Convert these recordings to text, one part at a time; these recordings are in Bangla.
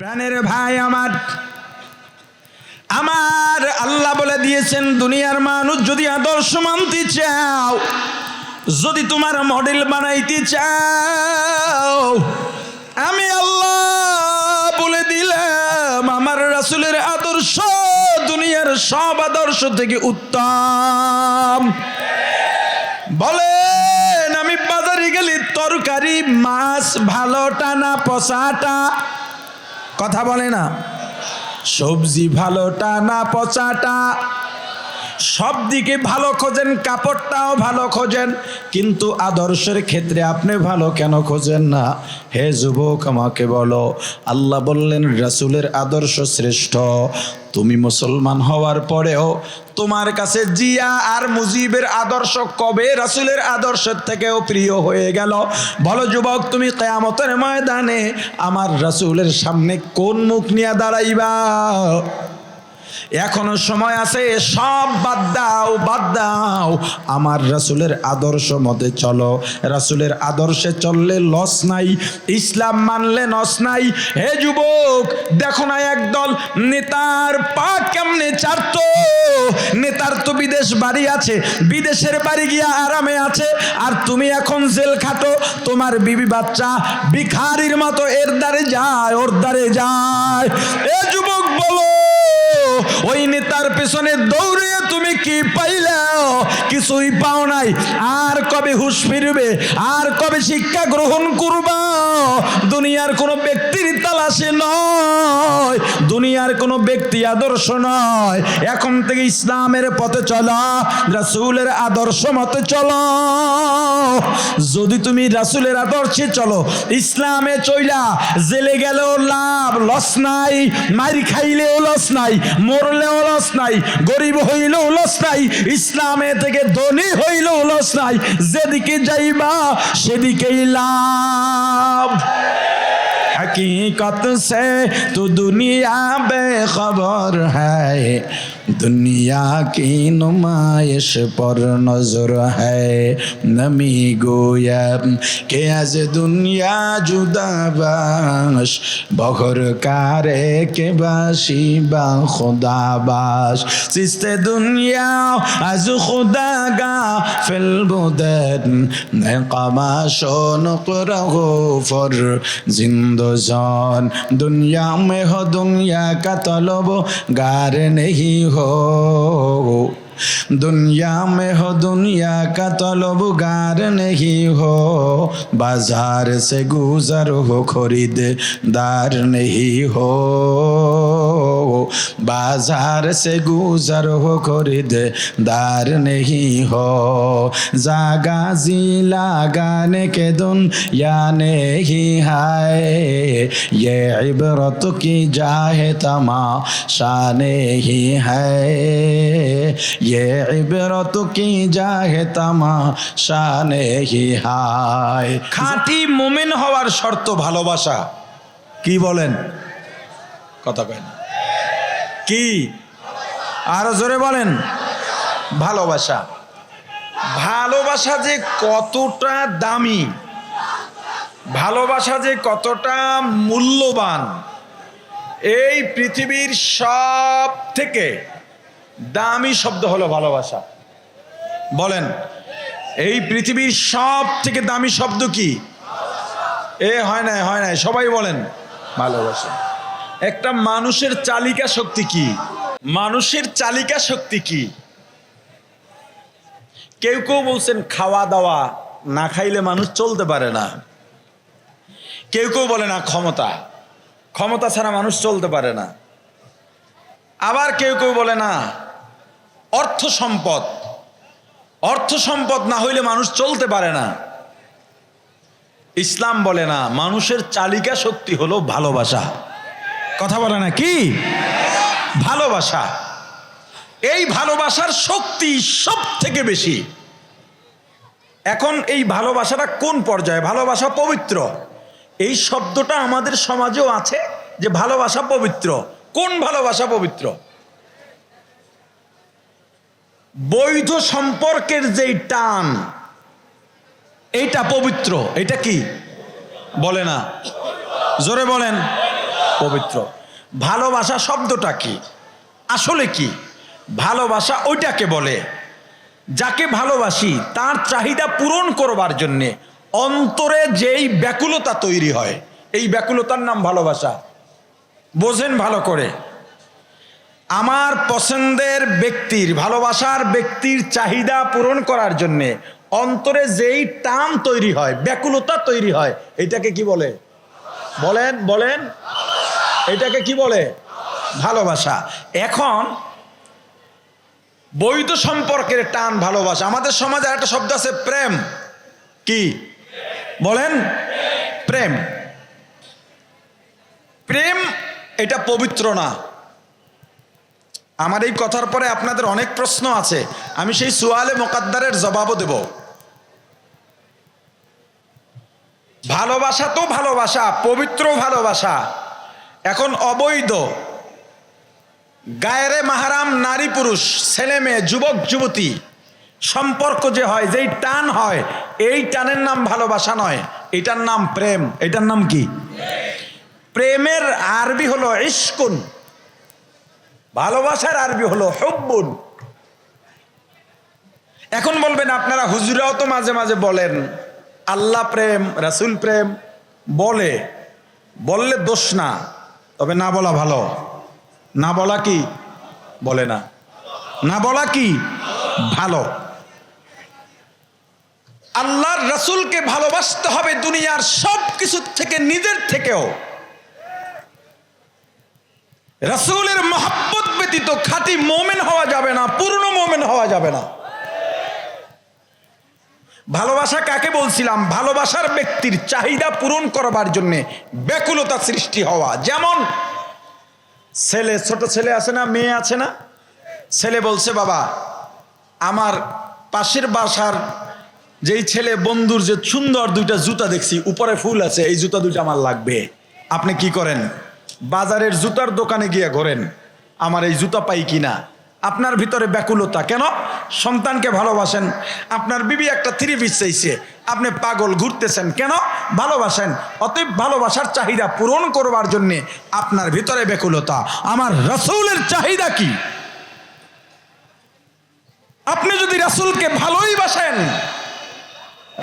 প্রাণের ভাই আমার। আমার আল্লাহ বলে দিয়েছেন, দুনিয়ার মানুষ যদি আদর্শ মানতে চাও, যদি তোমার মডেল বানাইতে চাও, আমি আল্লাহ বলে দিলাম, আমার রাসুলের আদর্শ দুনিয়ার সব আদর্শ থেকে উত্তম। বলেন, আমি বাজারে গেলি তরকারি, মাছ ভালো টানা পচাটা কথা বলে না। সবজি ভালোটা না পচাটা সব দিকে ভালো খোঁজেন, কাপড়টাও ভালো খোঁজেন, কিন্তু আদর্শের ক্ষেত্রে আপনি ভালো কেন খোঁজেন না? হে যুবক, আমাকে বলো, আল্লাহ বললেন, রাসূলের আদর্শ শ্রেষ্ঠ। তুমি মুসলমান হওয়ার পরেও তোমার কাছে জিয়া আর মুজিবের আদর্শ কবে রাসূলের আদর্শের থেকেও প্রিয় হয়ে গেল? বলো যুবক, তুমি কেয়ামতের ময়দানে আমার রাসূলের সামনে কোন মুখ নিয়ে দাঁড়াইবা? এখনও সময় আছে, সব বাদ দাও বাদ দাও। আমার রাসুলের আদর্শ মতে চলো। রাসুলের আদর্শে চললে লস নাই, ইসলাম মানলে নস নাই। হে যুবক, দেখো না একদল নেতার পা কেমনে চারতো নেতার তো বিদেশ বাড়ি আছে, বিদেশের বাড়ি গিয়া আরামে আছে, আর তুমি এখন জেল খাটো, তোমার বিবি বাচ্চা ভিখারির মতো এর দ্বারে যায়, ওর দ্বারে যায়। এ যুবক বলো, ওই নেতার পেছনে দৌড়ে কি পাইলাও কিছুই পাও নাই। আর কবে হুশ ফিরবে? আর কবে শিক্ষা গ্রহণ করবা? দুনিয়ার কোনো ব্যক্তির তালাশে নয়। দুনিয়ার কোনো ব্যক্তি আদর্শ নয়। এখন থেকে ইসলামের পথে চলা, রাসূলের আদর্শ মতে চলো। যদি তুমি রাসূলের আদর্শে চলো, ইসলামে চইলা জেলে গেলেও লাভ, লস নাই। মারি খাইলেও লস নাই, মরলেও লস নাই, গরিব হইলেও লস নাই ইসলামে থেকে ধনী হইলেও লস নাই যেদিকে যাইবা সেদিকেই লাভ हकीकत से तो दुनिया बेखबर है दुनिया की नुमाइश पर नजर है नमी गोया के आज दुनिया जुदाबाश बहर कारे के बाशी बा खुदाबाश सिस्त दुनिया आज खुदा गा फिल बुदन कमाशो नकरहो फर जिंदो जान दुनिया में हो दुनिया का तलब गार नहीं हो を दुनिया में हो दुनिया का तलब गार नहीं हो बाजार से गुजर हो खरीददार नहीं हो बाजार से गुजर हो खरीददार नहीं हो जागा जी लगाने के दुनिया नहीं है ये इबरत की जाहे तमाशा नहीं है খাঁটি মুমিন হওয়ার শর্ত ভালোবাসা। কি বলেন? কথা কেন কি? আরও জোরে বলেন। ভালোবাসা। ভালোবাসা যে কতটা দামি, ভালোবাসা যে কতটা মূল্যবান, এই পৃথিবীর সব থেকে দামি শব্দ হলো ভালোবাসা। বলেন, এই পৃথিবীর সব থেকে দামি শব্দ কি? এ, হয় নাই হয় নাই, সবাই বলেন, ভালোবাসা। একটা মানুষের চালিকা শক্তি কি? মানুষের চালিকা শক্তি কি? কেউ কেউ বলছেন, খাওয়া দাওয়া না খাইলে মানুষ চলতে পারে না। কেউ কেউ বলে না, ক্ষমতা। ক্ষমতা ছাড়া মানুষ চলতে পারে না। আবার কেউ কেউ বলে না অর্থ সম্পদ। অর্থ সম্পদ না হইলে মানুষ চলতে পারে না। ইসলাম বলে না, মানুষের চালিকা শক্তি হলো ভালোবাসা। কথা বলে না কি? ভালোবাসা। এই ভালোবাসার শক্তি সব থেকে বেশি। এখন এই ভালোবাসাটা কোন পর্যায়ে? ভালোবাসা পবিত্র। এই শব্দটা আমাদের সমাজেও আছে যে ভালোবাসা পবিত্র। কোন ভালোবাসা পবিত্র? বৈধ সম্পর্কের যেই টান, এইটা পবিত্র। এটা কি? বলে না। জোরে বলেন। পবিত্র। ভালোবাসা শব্দটা কি? আসলে কি? ভালোবাসা ওইটাকে বলে, যাকে ভালোবাসি, তার চাহিদা পূরণ করবার জন্যে অন্তরে যেই ব্যাকুলতা তৈরি হয়, এই ব্যাকুলতার নাম ভালোবাসা। বোঝেন ভালো করে। আমার পছন্দের ব্যক্তির, ভালোবাসার ব্যক্তির চাহিদা পূরণ করার জন্যে অন্তরে যেই টান তৈরি হয়, ব্যাকুলতা তৈরি হয়, এটাকে কি বলে? বলেন বলেন। এটাকে কি বলে? ভালোবাসা। এখন বৈধ সম্পর্কের টান ভালোবাসা। আমাদের সমাজে একটা শব্দ আছে, প্রেম। কি? বলেন। প্রেম। প্রেম এটা পবিত্র না। আমার এই কথার পরে আপনাদের অনেক প্রশ্ন আছে। আমি সেই সুয়ালে মোকাদ্দারের জবাবও দেব। ভালোবাসা তো ভালোবাসা পবিত্র ভালোবাসা এখন অবৈধ। গায়েরে মাহারাম নারী পুরুষ ছেলে মেয়ে যুবক যুবতী সম্পর্ক যে হয় যেই টান হয় এই টানের নাম ভালোবাসা নয়। এটার নাম প্রেম। এটার নাম কি? প্রেমের আরবি হলো ইস্কুন ভালোবাসার আরবি হলো হব্বুন। এখন বলবেন আপনারা হুজুরাও তো মাঝে মাঝে বলেন, আল্লাহ প্রেম, রাসুল প্রেম, বলে, বললে দোষ না, তবে না বলা ভালো। না বলা কি? বলে না। না বলা কি? ভালো। আল্লাহর রাসুলকে ভালোবাসতে হবে দুনিয়ার সব কিছু থেকে, নিজের থেকেও। রাসুলের মহাব্বত ব্যতীত খাঁটি মোমেন হওয়া যাবে না, পূর্ণ মোমেন হওয়া যাবে না। ভালোবাসা কাকে বলছিলাম? ভালোবাসার ব্যক্তির চাহিদা পূরণ করবার জন্য ব্যাকুলতা সৃষ্টি হওয়া। যেমন, ছেলে, ছোট ছেলে আছে না, মেয়ে আছে না? ছেলে বলছে, বাবা, আমার পাশের বাসার যেই ছেলে বন্ধুর যে সুন্দর দুইটা জুতা দেখছি, উপরে ফুল আছে, এই জুতা দুইটা আমার লাগবে। আপনি কি করেন? বাজারের জুতার দোকানে গিয়ে ঘোরেন, আমার এই জুতা পাই কিনা আপনার ভিতরে ব্যাকুলতা কেন? সন্তানকে ভালোবাসেন, আপনার বিবি একটা থ্রি পিস চাইছে, আপনি পাগল ঘুরতেছেন কেন? ভালোবাসেন, অতএব ভালোবাসার চাহিদা পূরণ করবার জন্যে আপনার ভিতরে ব্যাকুলতা। আমার রসুলের চাহিদা কি? আপনি যদি রাসুলকে ভালোই বাসেন,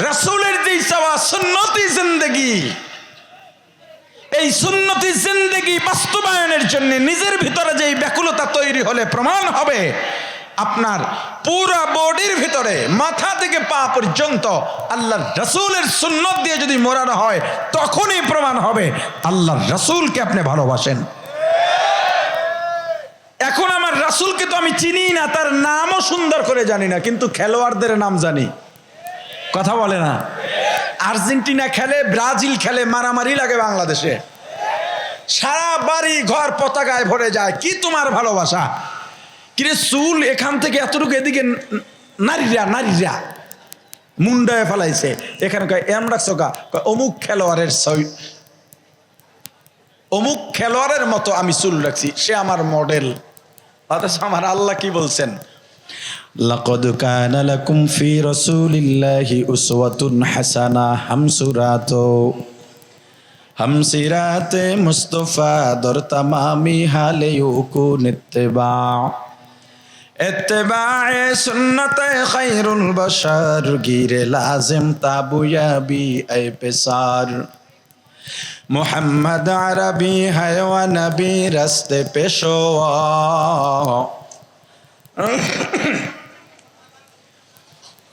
রাসুলের যেই চাওয়া সুন্নতি জিন্দগি এই সুন্নতি জিন্দগি বাস্তবায়নের জন্য নিজের ভিতরে যেই ব্যাকুলতা তৈরি হলে প্রমাণ হবে, আপনার পুরা বডির ভিতরে, মাথা থেকে পা পর্যন্ত আল্লাহ রসুলের সুন্নত দিয়ে যদি মোড়ানো হয়, তখনই প্রমাণ হবে আল্লাহ রসুলকে আপনি ভালোবাসেন। এখন আমার রাসুলকে তো আমি চিনি না, তার নামও সুন্দর করে জানি না, কিন্তু খেলোয়াড়দের নাম জানি। কথা বলে না। আর্জেন্টিনা খেলে, ব্রাজিল খেলে মারামারি লাগে বাংলাদেশে। সারা বাড়ি ঘর পতাকায় ভরে যায়। কি তোমার ভালোবাসা? কিরে চুল এখান থেকে এতটুকু এদিকে নারীরা নারীরা। মুন্ডায় ফেলাইছে। এখানে কয়, এম রাখছো কা? অমুক খেলোয়াড়ের অমুক খেলোয়াড়ের মতো আমি চুল রাখছি। সে আমার মডেল অথচ আমার আল্লাহ কি বলছেন? لقد كان لكم في رسول الله أسوة حسنة همسرات همسرات مصطفى در تمامي حال يكون اتباع اتباع سنت خير البشر غير لازم تابويا بي اي پسار محمد عربي ہے و نبی رست پیشوا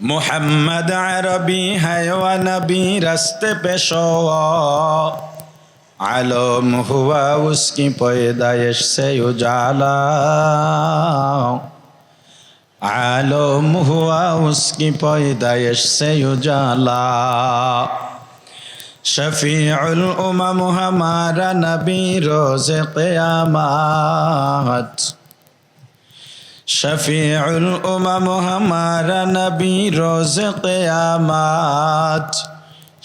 মোহাম্মদ আরবি হ্যাওয়া নবী রাস্তে পেশ আলম হুয়া উসকি পয়দায়শ সে উজালা। আলম হুয়া উসকি পয়দায়শ সে উজালা। শফিউল উমাম হামারা নবী রোজ কেয়ামাত। শফিউল উমাম হামারা নবী রোজ কেয়ামাত।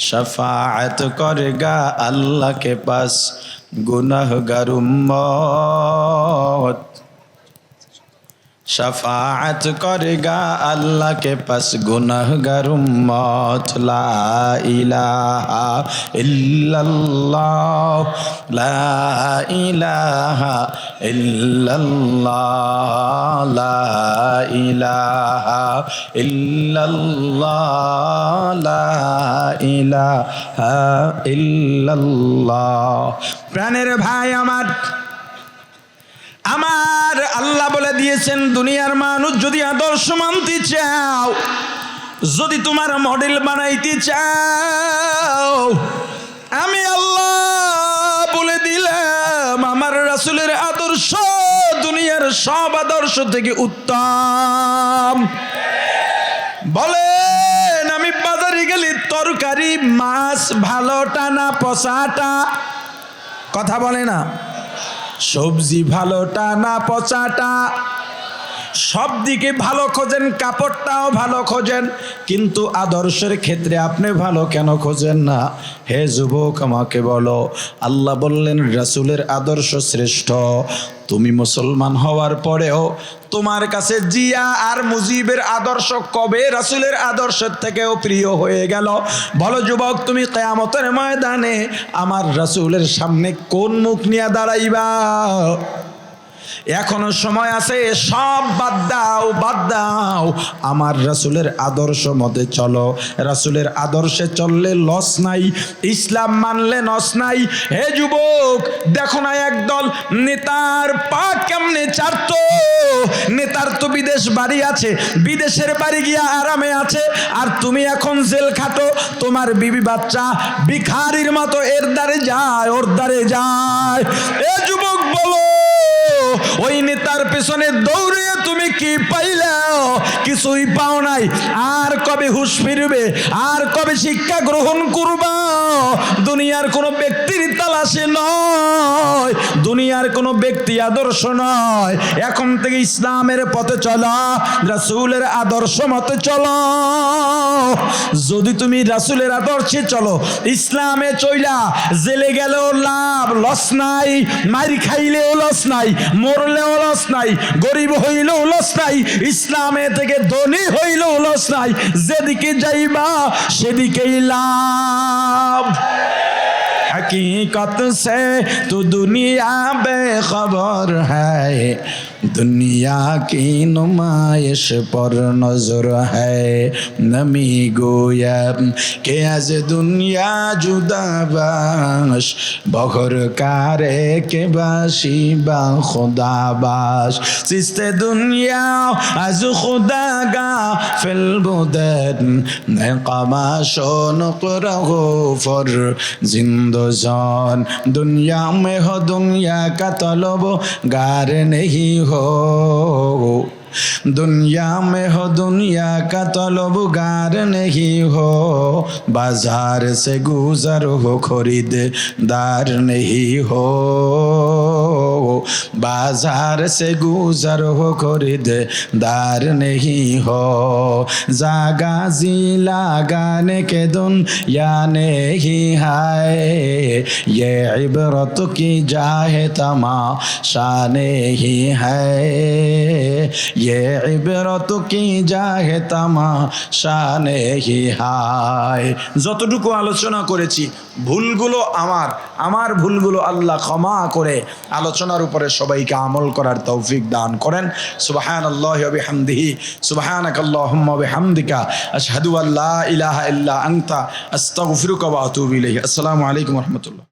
শফাআত করগা আল্লাহ কে পাস গুনাহগার উম্মত। শফাত করেগা আল্লাহকে পাশ গুনাহগার উম্মত লা ইলাহা ইল্লাল্লাহ। প্রাণের ভাই আমার আমার আল্লাহ বলে দিয়েছেন, দুনিয়ার মানুষ যদি আদর্শ মানতে চাও, যদি তোমার মডেল বানাইতে চাও, আমি আল্লাহ বলে দিলাম, আমার রাসুলের আদর্শ দুনিয়ার সব আদর্শ থেকে উত্তম। বলেন, আমি বাজারে গেলে তরকারি, মাছ ভালো টানা পচাটা? কথা বলে না। সবজি ভালোটা না পচাটা? সব দিকে ভালো খোঁজেন, কাপড়টাও ভালো খোঁজেন, কিন্তু আদর্শের ক্ষেত্রে আপনি ভালো কেন খোঁজেন না? হে যুবক, আমাকে বলো, আল্লাহ বললেন, রাসুলের আদর্শ শ্রেষ্ঠ। তুমি মুসলমান হওয়ার পরেও তোমার কাছে জিয়া আর মুজিবের আদর্শ কবে রাসুলের আদর্শের থেকেও প্রিয় হয়ে গেল? বলো যুবক, তুমি কেয়ামতের ময়দানে আমার রাসুলের সামনে কোন মুখ নিয়ে দাঁড়াইবা? এখনও সময় আছে সব বাদ দাও বাদ দাও। আমার রাসুলের আদর্শ মতে চলো। রাসুলের আদর্শে চললে লস নাই, ইসলাম মানলে নস নাই। হে যুবক, দেখো না একদল নেতার পা কেমনে চারতো নেতার তো বিদেশ বাড়ি আছে, বিদেশের বাড়ি গিয়া আরামে আছে, আর তুমি এখন জেল খাটো, তোমার বিবি বাচ্চা ভিখারির মতো এর দ্বারে যায়, ওর দ্বারে যায়। এ যুবক, বলো ওই নেতার পেছনে দৌড়ে কি পাইলাও কিছুই পাও নাই। আর কবে হুশ ফিরবে, আর কবে শিক্ষা গ্রহণ করবা? দুনিয়ার কোনো ব্যক্তির তালাশে নয়, দুনিয়ার কোনো ব্যক্তি আদর্শ নয়। এখন থেকে ইসলামের পথে চলা, রাসূলের আদর্শ মতে চলো। যদি তুমি রাসূলের আদর্শে চলো, ইসলামে চইলা জেলে গেলেও লাভ, লস নাই, মারি খাইলেও লস নাই, মরলেও লস নাই, গরিব হইলেও লস নাই ইসলামে থেকে ধনী হইলেও লস নাই যেদিকে যাইবা সেদিকেই লাভ हकीकत से तो दुनिया बेखबर है दुनिया की नुमाइश पर नजर है नमी गोया के आज दुनिया जुदा बाश बखर कारे के बाशी बा खुदा बाश सिस्ते दुनिया आज खुदा गा फिल बुदन नकामाशोन करहो फर जिंदजान दुनिया में हो दुनिया का तलब गार नहीं हो दुनिया में हो दुनिया का तलबगार नहीं हो बाजार से गुजर हो खरीददार नहीं हो बाजार से गुजर हो खरीददार नहीं हो जागा जी लगाने के दुनिया नहीं है ये इबरत की जाहे तमाशा नहीं है যতটুকু আলোচনা করেছি, ভুলগুলো আমার আমার ভুলগুলো আল্লাহ ক্ষমা করে আলোচনার উপরে সবাইকে আমল করার তৌফিক দান করেন। সুবাহান আল্লাহ বিহামদিহি সুবাহানাক আল্লাহুম্মা বিহামদিকা, আশহাদু আল্লা ইলাহা আল্লাহ আনতা, আস্তাগফিরুকা ওয়া আতুবু ইলাইহি। আসসালামু আলাইকুম ওয়া